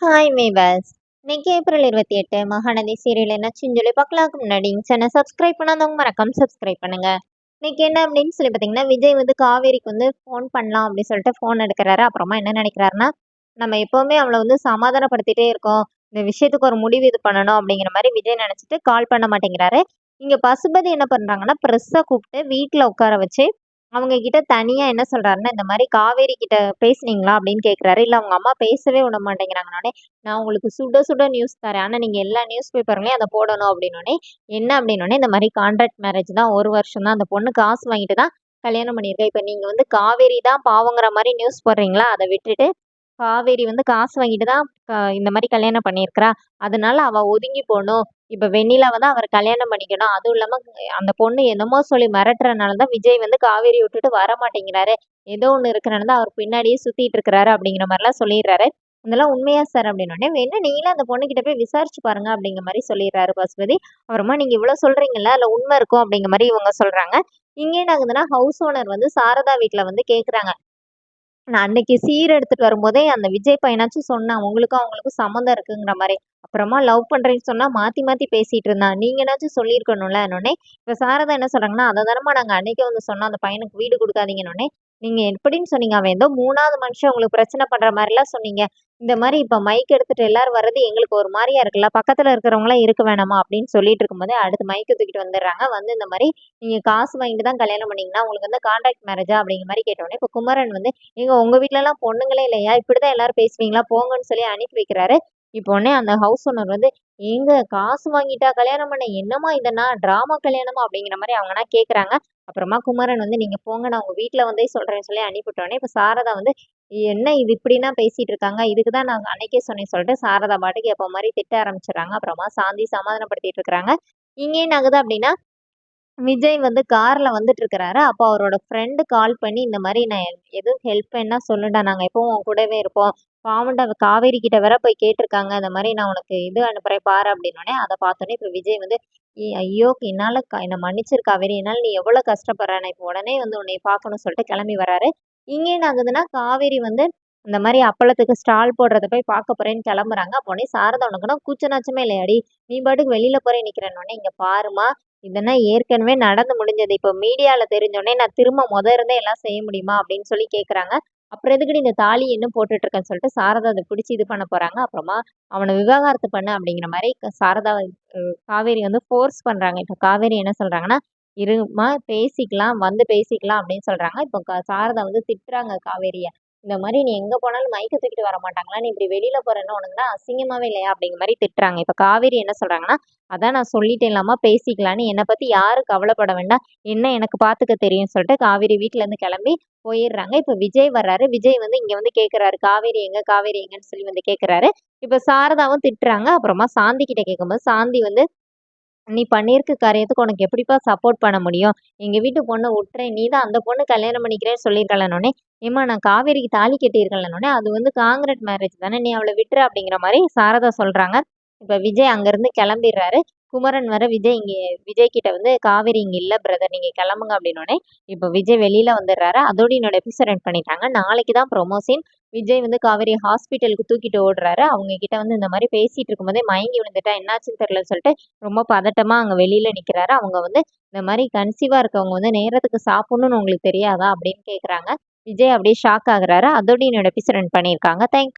Hi மேபஸ் இன்னைக்கு April இருபத்தி எட்டு. மகாநதி சீரியல் என்னாச்சுன்னு சொல்லி பார்க்கலாக்கு முன்னாடி சேனல் சப்ஸ்கிரைப் பண்ணாதவங்க மறக்காம சப்ஸ்கிரைப் பண்ணுங்க. இன்னைக்கு என்ன அப்படின்னு சொல்லி பார்த்தீங்கன்னா விஜய் வந்து காவேரிக்கு வந்து ஃபோன் பண்ணலாம் அப்படின்னு சொல்லிட்டு ஃபோன் எடுக்கிறாரு. அப்புறமா என்ன நினைக்கிறாருன்னா நம்ம எப்போவுமே அவளை வந்து சமாதானப்படுத்திட்டே இருக்கோம். இந்த விஷயத்துக்கு ஒரு முடிவு இது பண்ணணும் அப்படிங்கிற மாதிரி விஜய் நினச்சிட்டு கால் பண்ண மாட்டேங்கிறாரு. இங்கே பசுபதி என்ன பண்ணுறாங்கன்னா ப்ரெஸ்ஸை கூப்பிட்டு வீட்டில் உட்கார வச்சு அவங்க கிட்ட தனியா என்ன சொல்றாருன்னா, இந்த மாதிரி காவேரி கிட்ட பேசுனீங்களா? அப்படின்னு கேட்குறாரு. இல்ல அவங்க அம்மா பேசவே விட மாட்டேங்கிறாங்கன்னோனே, நான் உங்களுக்கு சுட சுட நியூஸ் தரேன். ஆனா நீங்க எல்லா நியூஸ் பேப்பருமே அதை போடணும் அப்படின்னோடனே என்ன அப்படின்னோனே, இந்த மாதிரி கான்ட்ராக்ட் மேரேஜ் தான். ஒரு வருஷம் தான். அந்த பொண்ணு காசு வாங்கிட்டு தான் கல்யாணம் பண்ணியிருக்கேன். இப்போ நீங்கள் வந்து காவேரி தான் பாவங்கிற மாதிரி நியூஸ் போடுறீங்களா? அதை விட்டுட்டு காவேரி வந்து காசு வாங்கிட்டு தான் இந்த மாதிரி கல்யாணம் பண்ணியிருக்கிறா. அதனால அவள் ஒதுங்கி போகணும் இப்போ வெண்ணிலா வந்து அவர் கல்யாணம் பண்ணிக்கணும். அதுவும் இல்லாமல் அந்த பொண்ணு என்னமோ சொல்லி மிரட்டுறனால தான் விஜய் வந்து காவேரி விட்டுட்டு வர மாட்டேங்கிறாரு. ஏதோ ஒன்று இருக்கிறனால தான் அவர் பின்னாடியே சுற்றிட்டு இருக்கிறாரு அப்படிங்கிற மாதிரிலாம் சொல்லிடுறாரு. இதெல்லாம் உண்மையா சார் அப்படின்னோடனே, வேணா நீங்களும் அந்த பொண்ணுகிட்ட போய் விசாரிச்சு பாருங்க அப்படிங்கிற மாதிரி சொல்லிடுறாரு பசுபதி. அப்புறமா நீங்க இவ்வளவு சொல்றீங்கல்ல, அதுல உண்மை இருக்கும் அப்படிங்கிற மாதிரி இவங்க சொல்றாங்க. இங்கே என்ன ஆகுதுன்னா, ஹவுஸ் ஓனர் வந்து சாரதா வீட்டில் வந்து கேக்குறாங்க. நான் அன்னைக்கு சீர் எடுத்துட்டு வரும்போதே அந்த விஜய் பையனாச்சும் சொன்னான். உங்களுக்கும் அவங்களுக்கும் சம்மந்தம் இருக்குங்கிற மாதிரி அப்புறமா லவ் பண்ணுறேன்னு சொன்னால் மாற்றி மாற்றி பேசிகிட்டு இருந்தான். நீங்கனாச்சும் சொல்லியிருக்கணும்ல உடனே இப்போ சாரதா என்ன சொல்றாங்கன்னா, அதை தானமா நாங்கள் அன்னைக்கு வந்து சொன்னோம். அந்த பையனுக்கு வீடு கொடுக்காதீங்கன்னொன்னே நீங்கள் எப்படின்னு சொன்னீங்க? அவன் ஏதோ மூணாவது மனுஷன் உங்களுக்கு பிரச்சனை பண்ணுற மாதிரிலாம் சொன்னீங்க. இந்த மாதிரி இப்போ மைக் எடுத்துகிட்டு எல்லாரும் வர்றது எங்களுக்கு ஒரு மாதிரியா இருக்குல்ல. பக்கத்தில் இருக்கிறவங்களாம் இருக்க வேணாமா? அப்படின்னு சொல்லிட்டு இருக்கும்போது அடுத்து மைக்கை தூக்கிட்டு வந்துடுறாங்க. வந்து இந்த மாதிரி நீங்கள் காசு வாங்கிட்டு தான் கல்யாணம் பண்ணீங்கன்னா, உங்களுக்கு வந்து கான்ட்ராக்ட் மேரேஜா? அப்படிங்கிற மாதிரி கேட்டோனே, இப்போ குமரன் வந்து நீங்கள் உங்கள் வீட்லலாம் பொண்ணுங்களே இல்லையா? இப்படி தான் எல்லாரும் பேசுவீங்களா? போங்கன்னு சொல்லி அனுப்பி வைக்கிறாரு. இப்போ உடனே அந்த ஹவுஸ் ஓனர் வந்து, எங்க காசு வாங்கிட்டா கல்யாணம் பண்ண? என்னம்மா இதென்னா? டிராமா கல்யாணமா?" அப்படிங்கிற மாதிரி அவங்கன்னா கேட்குறாங்க. அப்புறமா குமரன் வந்து, "நீங்க போங்க நான் உங்க வீட்டில் வந்தே சொல்றேன்னு" சொல்லி அனுப்பிவிட்டோன்னே இப்ப சாரதா வந்து, "என்ன இது இப்படின்னா பேசிட்டு இருக்காங்க? இதுக்கு தான் நான் அன்னைக்கே சொன்னேன்னு" சொல்லிட்டு சாரதா பாட்டுக்கு எப்போ மாதிரி திட்ட ஆரம்பிச்சிடுறாங்க அப்புறமா சாந்தி சமாதானப்படுத்திட்டு இருக்கிறாங்க. இங்க என்ன ஆகுது அப்படின்னா, விஜய் வந்து கார்ல வந்துட்டு இருக்கிறாரு. அப்போ அவரோட ஃப்ரெண்டு கால் பண்ணி, "இந்த மாதிரி நான் எதுவும் ஹெல்ப் வேணா சொல்லுடா. நாங்கள் எப்பவும் உன் கூடவே இருப்போம். பாவம்டா காவேரி கிட்ட வேற போய் கேட்டிருக்காங்க இந்த மாதிரி நான் உனக்கு இது அனுப்புறேன் பாரு" அப்படின்னோனே, அதை பார்த்தோன்னே இப்ப விஜய் வந்து, "ஐயோ! என்னால என்ன மன்னிச்சிரு காவேரி. என்னால நீ எவ்வளோ கஷ்டப்படுற. நான் இப்போ உடனே வந்து உன்னைய பார்க்கணும்னு" சொல்லிட்டு கிளம்பி வராரு. இங்க என்ன ஆகுதுன்னா, காவேரி வந்து இந்த மாதிரி அப்பளத்துக்கு ஸ்டால் போடுறத போய் பார்க்க போறேன்னு கிளம்புறாங்க. அப்போனே சாரதா "உனக்குன்னா கூச்ச நாச்சமே இல்லையாடி? நீ பாட்டுக்கு வெளியில போறேன் நிக்கிறேன்னு இங்க பாரும்மா இதெல்லாம் ஏற்கனவே நடந்து முடிஞ்சது. இப்போ மீடியாவில் தெரிஞ்சோடனே நான் திரும்ப முத இருந்தே எல்லாம் செய்ய முடியுமா? அப்படின்னு சொல்லி கேட்குறாங்க. அப்புறம் எதுக்கடி இந்த தாலி என்ன போட்டுட்டு இருக்கன்னு சொல்லிட்டு சாரதா அதை பிடிச்சி இது பண்ண போறாங்க. அப்புறமா அவனை விவாகரத்து பண்ணு அப்படிங்கிற மாதிரி சாரதா காவேரி வந்து ஃபோர்ஸ் பண்றாங்க. இப்போ காவேரி என்ன சொல்றாங்கன்னா, இருமா பேசிக்கலாம். வந்து பேசிக்கலாம்" அப்படின்னு சொல்றாங்க. இப்போ சாரதா வந்து திட்டுறாங்க காவேரியை இந்த மாதிரி நீ எங்கே போனாலும் மைக்கு தூக்கிட்டு வர மாட்டாங்களா? நீ இப்படி வெளியில போறேன்னா உனக்குலாம் அசிங்கமாகவே இல்லையா? அப்படிங்கிற மாதிரி திட்டுறாங்க. இப்போ காவேரி என்ன சொல்கிறாங்கன்னா "அதான் நான் சொல்லிட்டேன்லம்மா பேசிக்கலான்னு. என்னை பற்றி யாரும் கவலைப்பட வேண்டாம். என்ன எனக்கு பார்த்துக்க தெரியும்னு" சொல்லிட்டு காவேரி வீட்டிலேருந்து கிளம்பி போயிடுறாங்க. இப்போ விஜய் வர்றாரு. விஜய் வந்து இங்கே வந்து கேட்குறாரு. "காவேரி எங்கே காவேரி எங்கன்னு?" சொல்லி வந்து கேட்குறாரு. இப்போ சாரதாவும் திட்டுறாங்க. அப்புறமா சாந்தி கிட்ட கேட்கும்போது, சாந்தி வந்து நீ பண்ணியிருக்க காரியத்துக்கு உனக்கு எப்படிப்பா சப்போர்ட் பண்ண முடியும்? எங்கள் வீட்டு பொண்ணை விட்டுறேன் நீ தான் அந்த பொண்ணு கல்யாணம் பண்ணிக்கிறேன்னு சொல்லியிருக்கலன்னொன்னே ஏம்மா நான் காவேரிக்கு தாலி கட்டியிருக்கேன்லன்னோனே, அது வந்து காங்கிரட் மேரேஜ் தானே! நீ அவளை விட்டுற அப்படிங்கிற மாதிரி சாரதா சொல்கிறாங்க இப்போ விஜய் அங்கேருந்து கிளம்பிடுறாரு. குமரன் வர விஜய் இங்கே விஜய் கிட்ட வந்து காவேரி இங்கே இல்லை பிரதர் நீங்கள் கிளம்புங்க அப்படின்னோடனே இப்போ விஜய் வெளியில் வந்துடுறாரு. அதோட என்னோட எபிசோட் எண்ட் பண்ணிட்டாங்க. நாளைக்கு தான் ப்ரொமோசின் விஜய் வந்து காவேரி ஹாஸ்பிட்டலுக்கு தூக்கிட்டு ஓடுறாரு. அவங்க கிட்ட வந்து இந்த மாதிரி பேசிட்டு இருக்கும்போதே மயங்கி விழுந்துட்டா என்னாச்சுன்னு தெரியல சொல்லிட்டு ரொம்ப பதட்டமா அங்க வெளியில நிக்கிறாரு. அவங்க வந்து இந்த மாதிரி கன்சீவா இருக்கவங்க வந்து நேரத்துக்கு சாப்பிடணும்னு உங்களுக்கு தெரியாதா? அப்படின்னு கேட்குறாங்க. விஜய் அப்படியே ஷாக் ஆகுறாரு. அதோட என்னோட எபிசோட் பண்ணியிருக்காங்க. தேங்க்